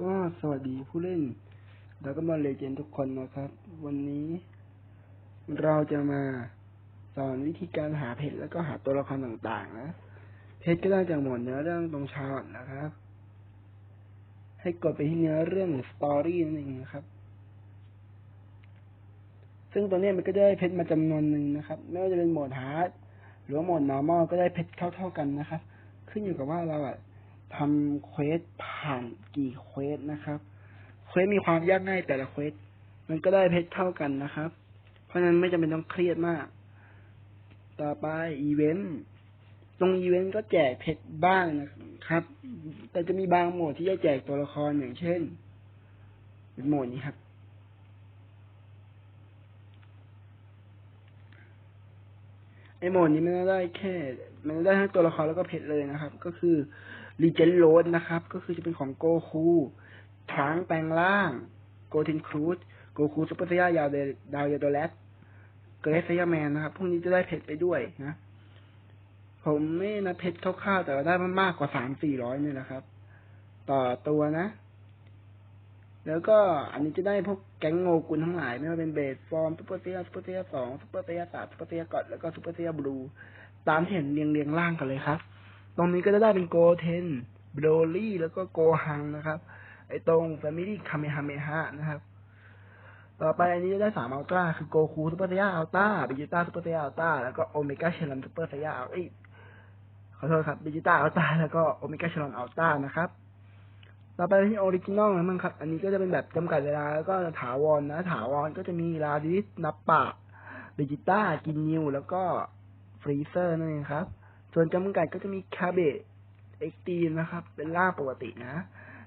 ก็สวัสดีผู้เล่นแล้วก็มาเลเจนทุกคนนะครับ วันนี้ เราจะมาสอนวิธีการหาเพจแล้วก็หาตัวละครต่างๆนะ เพจก็ได้จากหมวดเนื้อเรื่องตรงชาร์ตนะครับ ให้กดไปที่เนื้อเรื่องสตอรี่นั่นเองนะครับ ซึ่งตัวนี้มันก็ได้เพชรมาจำนวนหนึ่งนะครับ ไม่ว่าจะเป็นโหมดฮาร์ดหรือว่าโหมด normal ก็ได้เพชรเท่า ๆกันนะครับ ขึ้นอยู่กับว่าเราอะ ทำเควสผ่านกี่เควสนะครับเควสมีความยากง่ายแต่ละเควสมันก็ได้เพชรเท่ากันนะครับ เพราะนั้นไม่จำเป็นต้องเครียดมาก ต่อไปอีเวนต์ตรงอีเวนต์ก็แจกเพชรบ้างนะครับ แต่จะมีบางโหมดที่จะแจกตัวละครอย่างเช่นเป็นโหมดนี้ครับไอโหมดนี้มันได้แค่ มันได้ทั้งตัวละครแล้วก็เพชรเลยนะครับ ก็คือ รีเจนโรดนะครับ ก็คือจะเป็นของโกคูทางแปลงร่าง โกเทนครูดโกคูซุปเปอร์เซียยาวเดดาวเยโดเลสเกรสเซียแมนนะครับ พวกนี้จะได้เพชรไปด้วยนะ ผมไม่นะเพชรคร่าวๆแต่ว่าได้มันมากกว่าสามสี่ร้อยนี่แหละครับ ต่อตัวนะ แล้วก็อันนี้จะได้พวกแก๊งโงกุลทั้งหลายไม่ว่าเป็นเบสฟอร์มซุปเปอร์เซียซุปเปอร์เซียสองซุปเปอร์เซียสามซุปเปอร์เซียกอดแล้วก็ซุปเปอร์เซียบลูตามที่เห็นเรียงเรียงล่างกันเลยครับ ตรงนี้ก็จะได้เป็นโกเทนโบรลี่แล้วก็โกฮังนะครับ ไอตรงแฟมิลี่คาเมฮาเมฮะนะครับ ต่อไปอันนี้จะได้สามอัลตร้าคือโกคูซุปเปอร์เซียอัลต้าบิจิต้าซุปเปอร์เซียอัลต้าแล้วก็โอเมก้าเชลันซุปเปอร์เซียอัลเอ้ยขอโทษครับบิจิต้าอัลต้าแล้วก็โอเมก้าเชลันอัลต้านะครับต่อไปที่ออริจินอลนะมั้งครับ อันนี้ก็จะเป็นแบบจำกัดเวลาแล้วก็ถาวรนะถาวรก็จะมีลาดิสนับปะบิจิต้ากินนิวแล้วก็ฟรีเซอร์นั่นเองครับ ส่วนจำกัดก็จะมีคาเบตเอ็กตีนนะครับ เป็นล่าปกตินะ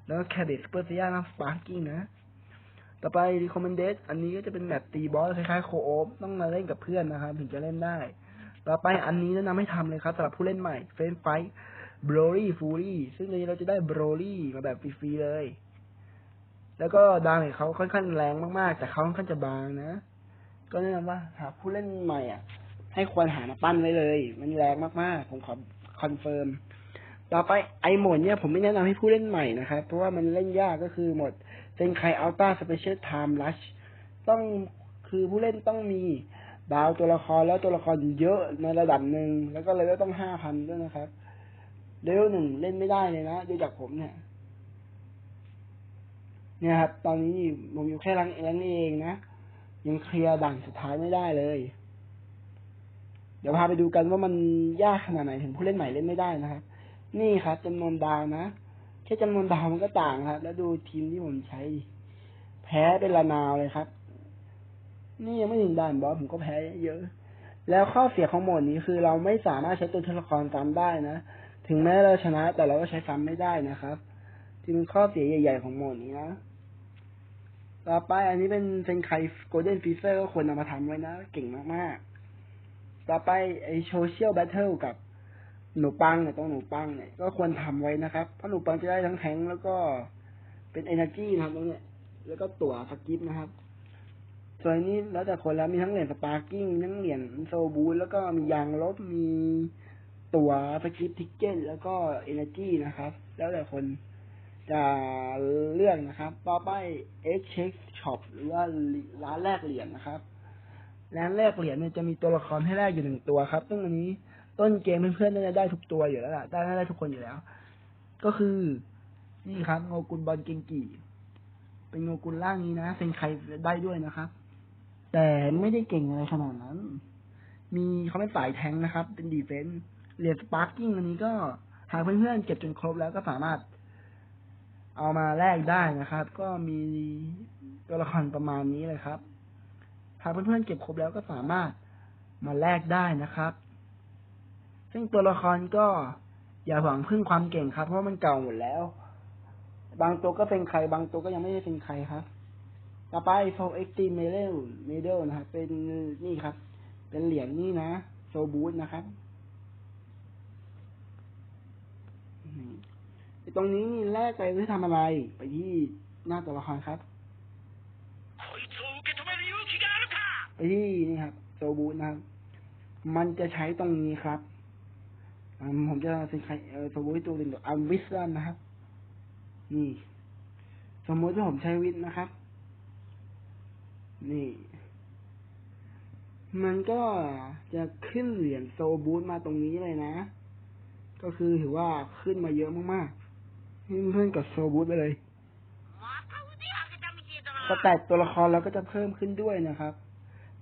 แล้วก็แคเบตซูเปอร์เซียนะสปาร์กิ้งนะ ต่อไปรีคอมเมนเดสอันนี้ก็จะเป็นแบบตีบอสคล้ายๆโคโอฟต้องมาเล่นกับเพื่อนนะครับ ถึงจะเล่นได้ ต่อไปอันนี้แนะนำให้ทำเลยครับสำหรับผู้เล่นใหม่เฟนไฟบรอรี่ฟูรี่ซึ่งในนี้เราจะได้บรอรี่มาแบบฟรีๆเลย แล้วก็ดาเมจเขาค่อนข้างแรงมากๆ แต่เขาค่อนข้างจะบางนะ ก็แนะนำว่าหากผู้เล่นใหม่อะ ให้ควรหามาปั้นไว้เลย มันแรงมากๆ ผมขอคอนเฟิร์ม ต่อไปไอโหมดเนี่ยผมไม่แนะนำให้ผู้เล่นใหม่นะครับ เพราะว่ามันเล่นยากก็คือหมดเซนไคอัลต้าสเปเชียลไทม์ลัชต้องคือผู้เล่นต้องมีดาวตัวละครแล้วตัวละครเยอะในระดับหนึ่งแล้วก็เลเวลต้องห้าพันด้วยนะครับเลเวลหนึ่งเล่นไม่ได้เลยนะดูจากผมเนี่ย เนี่ยครับ ตอนนี้ผมอยู่แค่รังเองนี่เองนะยังเคลียร์ด่านสุดท้ายไม่ได้เลย เดี๋ยวพาไปดูกันว่ามันยากขนาดไหนถึงผู้เล่นใหม่เล่นไม่ได้นะครับนี่ครับจำนวนดาวนะแค่จำนวนดาวมันก็ต่างครับแล้วดูทีมที่ผมใช้ แพ้เป็นละนาวเลยครับ นี่ยังไม่ถึงด่านบอสผมก็แพ้เยอะ แล้วข้อเสียของโหมดนี้คือเราไม่สามารถใช้ตัวละครซ้ำได้นะถึงแม้เราชนะ แต่เราก็ใช้ซ้ำไม่ได้นะครับที่เป็นข้อเสียใหญ่ ๆ ของโหมดนี้นะต่อไปอันนี้เป็นเซนไคโกลเด้นฟีเซอร์ก็ควรนำมาทำไว้นะ เก่งมากๆ ต่อไปไอโซเชียลแบทเทิลกับหนูปังเนี่ยตรงหนูปังเนี่ยก็ควรทำไว้นะครับ เพราะหนูปังจะได้ทั้งแทงแล้วก็เป็นเอเนอร์จีนะครับตรงเนี้ยแล้วก็ตั๋วสกิปนะครับ ส่วนนี้แล้วแต่คนแล้วมีทั้งเหรียญสปาร์กิ้งทั้งเหรียญโซบูลแล้วก็มียางลบมีตั๋วสกิปทิกเก็ตแล้วก็เอเนอร์จีนะครับ แล้วแต่คนจะเลือกนะครับ ต่อไป Exchange Shop หรือว่าร้านแลกเหรียญนะครับ ร้านแลกเหรียญเนี่ยจะมีตัวละครให้แลกอยู่หนึ่งตัวครับ ซึ่งอันนี้ต้นเกมเพื่อนๆน่าจะได้ทุกตัวอยู่แล้วล่ะได้ได้ทุกคนอยู่แล้ว ก็คือนี่ครับโงกุลบอลเกงกีเป็นโงกุลล่างนี้นะเป็นใครได้ด้วยนะครับ แต่ไม่ได้เก่งอะไรขนาดนั้น มีเขาเป็นสายแทงนะครับ เป็นดีเฟนส์เหรียญสปาร์กิ้งอันนี้ก็หากเพื่อนๆเก็บจนครบแล้วก็สามารถ เอามาแลกได้นะครับ ก็มีตัวละครประมาณนี้เลยครับ หากเพื่อนๆเก็บครบแล้วก็สามารถมาแลกได้นะครับ ซึ่งตัวละครก็อย่าหวังพึ่งความเก่งครับ เพราะมันเก่าหมดแล้ว บางตัวก็เป็นใคร บางตัวก็ยังไม่ได้เป็นใครครับ ต่อไป for extreme medal medal นะครับ เป็นนี่ครับ เป็นเหรียญนี่นะโซบูธนะครับตรงนี้นี่แลกไปเพื่อทำอะไร ไปที่หน้าตัวละครครับ ที่นี่ครับโซบูนะครับ มันจะใช้ตรงนี้ครับผมจะใช้โซบูตัวหนึ่งอันวิสลันนะครับ นี่ สมมติว่าผมใช้วิสนะครับ นี่ มันก็จะขึ้นเหรียญโซบูตมาตรงนี้เลยนะ ก็คือถือว่าขึ้นมาเยอะมากๆเพิ่อนกับโซบูตไปเลยสแตทตัวละครเราก็จะเพิ่มขึ้นด้วยนะครับ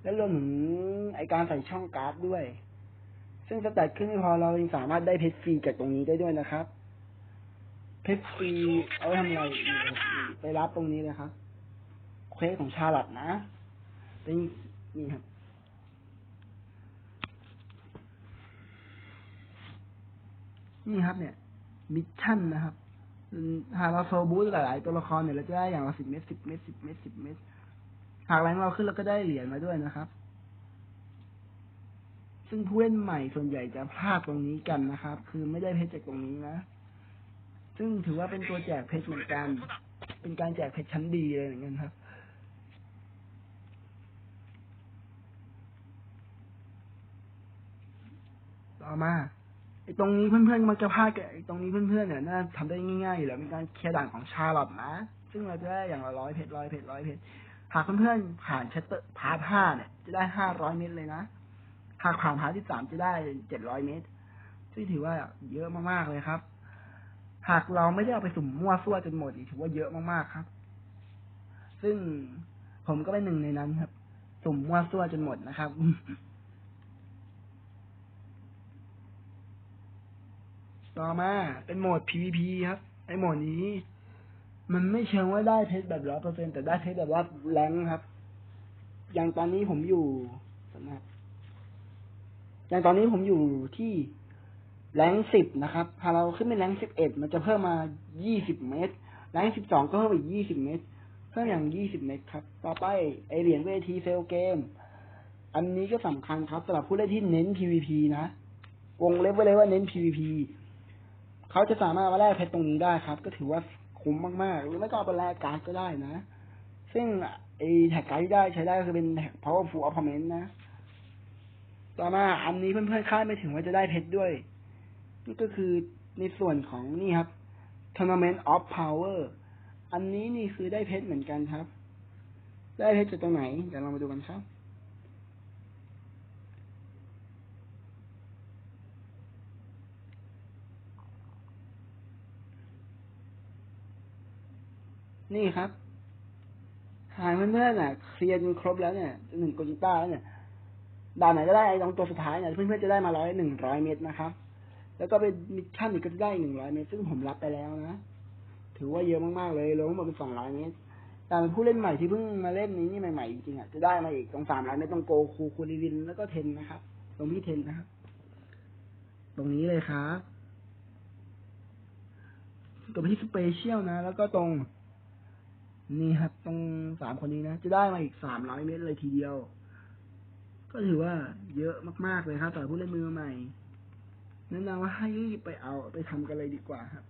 และรวมถึงไอการใส่ช่องการ์ดด้วย ซึ่งสแตทขึ้นไม่พอเรายังสามารถได้เพชรฟรีจากตรงนี้ได้ด้วยนะครับ เพชรฟรีเอาไว้ทำอะไรไปรับตรงนี้เลยครับเควสของชาลัดนะเป็นนี่ครับนี่ครับเนี่ยมิชชั่นนะครับหากเราโซบูธหลาย ๆ ตัวละครเนี่ยเราจะได้อย่างละสิบเม็ดสิบเม็ดสิบเม็ดสิบเม็ด หากแรงเราขึ้นเราก็ได้เหรียญมาด้วยนะครับ ซึ่งผู้เล่นใหม่ส่วนใหญ่จะพลาดตรงนี้กันนะครับ คือไม่ได้เพชรจากตรงนี้นะ ซึ่งถือว่าเป็นตัวแจกเพชรเหมือนกัน เป็นการแจกเพชรชั้นดีเลยเหมือนกันครับต่อมาไอ้ตรงนี้เพื่อนๆมันจะพลาดกับไอ้ตรงนี้เพื่อนๆเนี่ยน่าทำได้ง่ายๆอยู่แล้วเป็นการเคลียร์ด่านของชาลอตนะ ซึ่งเราจะได้อย่างละร้อยเพชรร้อยเพชรร้อยเพชร หากเพื่อนๆผ่านชัตเตอร์พาร์ทห้าเนี่ย จะได้ห้าร้อยเมตรเลยนะ หากผ่านพาร์ทที่สามจะได้เจ็ดร้อยเมตร ซึ่งถือว่าเยอะมากๆเลยครับ หากเราไม่ได้เอาไปสุ่มมั่วซั่วจนหมดอีกถือว่าเยอะมากๆครับ ซึ่งผมก็เป็นหนึ่งในนั้นครับ สุ่มมั่วซั่วจนหมดนะครับต่อมาเป็นโหมด PVP ครับไอโหมดนี้ มันไม่เชิงว่าได้เพชรแบบร้อยเปอร์เซ็นแต่ได้เพชรแบบว่าแรงครับ อย่างตอนนี้ผมอยู่นะครับอย่างตอนนี้ผมอยู่ที่แรงสิบนะครับ พอเราขึ้นเป็นแรงสิบเอ็ดมันจะเพิ่มมายี่สิบเมตร แรงสิบสองก็เพิ่มอีกยี่สิบเมตร เพิ่มอย่างยี่สิบเมตรครับ ต่อไปไอเหรียญเวทีเซลเกม อันนี้ก็สำคัญครับสำหรับผู้เล่นที่เน้น PVP นะ วงเล็บไว้เลยว่าเน้น PVP เขาจะสามารถมาแลกเพชรตรงนี้ได้ครับ ก็ถือว่า คุ้มมากๆ หรือไม่ก็เอาไปแลกการ์ดก็ได้นะ ซึ่งไอแท็กการ์ดที่ได้ใช้ได้ก็คือเป็นแท็ก powerful opponent นะ ต่อมาอันนี้เพื่อนๆคาดไม่ถึงว่าจะได้เพชรด้วย นี่ก็คือในส่วนของนี่ครับ tournament of power อันนี้นี่คือได้เพชรเหมือนกันครับ ได้เพชรจากตรงไหน เดี๋ยวเรามาดูกันครับ นี่ครับหากเพื่อน่ะ เคลียร์จนครบแล้วเนี่ยหนึ่งโกจิต้าแล้วเนี่ยด่านไหนก็ได้ไอ้ตรงตัวสุดท้ายเนี่ยเพื่อนๆจะได้มาร้อยหนึ่งร้อยเมตรนะครับ แล้วก็เป็นมิชชั่นอีกก็จะได้หนึ่งร้อยเมตร ซึ่งผมรับไปแล้วนะ ถือว่าเยอะมากๆเลยรวมทั้งมดเป็นสองร้อยเมตรแต่เป็นผู้เล่นใหม่ที่เพิ่งมาเล่นนี้นี่ใหม่ๆจริงๆอะจะได้มาอีกตรงสามร้อยเมตรตรงโกคูคูริวินแล้วก็เทนนะครับตรงที่เทนนะครับ ตรงนี้เลยครับกดไปที่สเปเชียลนะ แล้วก็ตรง นี่ครับตรงสามคนนี้นะ จะได้มาอีกสามร้อยเมตรเลยทีเดียว ก็ถือว่าเยอะมากๆเลยครับสำหรับผู้เล่นมือใหม่แนะนำว่าให้รีบไปเอาไปทำกันเลยดีกว่าครับ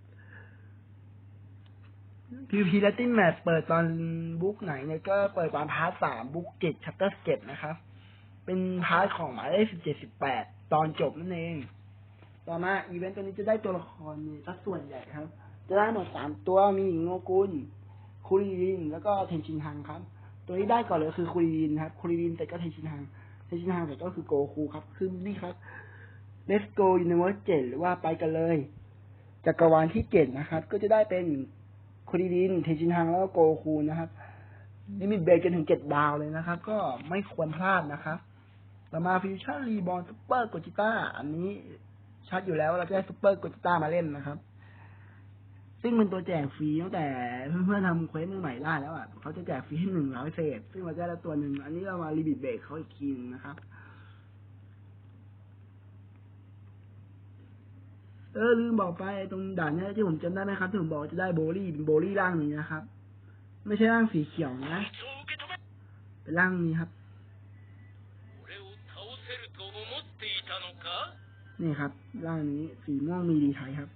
PVP Latin Match เปิดตอนบุ๊กไหนเนี่ยก็เปิดตอนพาร์ทสามบุ๊กเจ็ดชัปเตอร์เจ็ดนะครับ เป็นพาร์ทของหมายเลขสิบเจ็ดสิบแปดตอนจบนั่นเอง ต่อมาอีเวนต์ตัวนี้จะได้ตัวละครมีสัดส่วนใหญ่ครับ จะได้หมดสามตัวมีโงกุล คุริริน แล้วก็เทนชินฮังครับ ตัวที่ได้ก่อนเลยคือคุริรินครับคุริรินแต่ก็เทนชินฮังเทนชินฮังแต่ก็คือโกคูครับคือนี่ครับ Let's go Universe 7หรือว่าไปกันเลยจักรวาลที่เจ็ดนะครับ ก็จะได้เป็นคุริรินเทนชินฮังแล้วก็โกคูนะครับลิมิตเบรกจนถึงเจ็ดดาวเลยนะครับ ก็ไม่ควรพลาดนะครับต่อมาฟิวชั่นรีบอลซูเปอร์โกจิต้าอันนี้ชัดอยู่แล้วเราจะได้ซูเปอร์โกจิต้ามาเล่นนะครับ ซึ่งเป็นตัวแจกฟรีตั้งแต่เพื่อนๆทำเควสมือใหม่ได้แล้วอะเขาจะแจกฟรีให้หนึ่งร้อยเศษ ซึ่งเราจะได้ตัวหนึ่ง อันนี้เรามารีบิทเบรกเขาอีกทีนึงนะครับ เออลืมบอกไปตรงด่านนี้ที่ผมจำได้ไหมครับที่ผมบอกจะได้โบลี่เป็นโบลี่ร่างนี้นะครับ ไม่ใช่ร่างสีเขียวนะเป็นร่างนี้ครับนี่ครับร่างนี้สีม่วงมีดีไทยครับ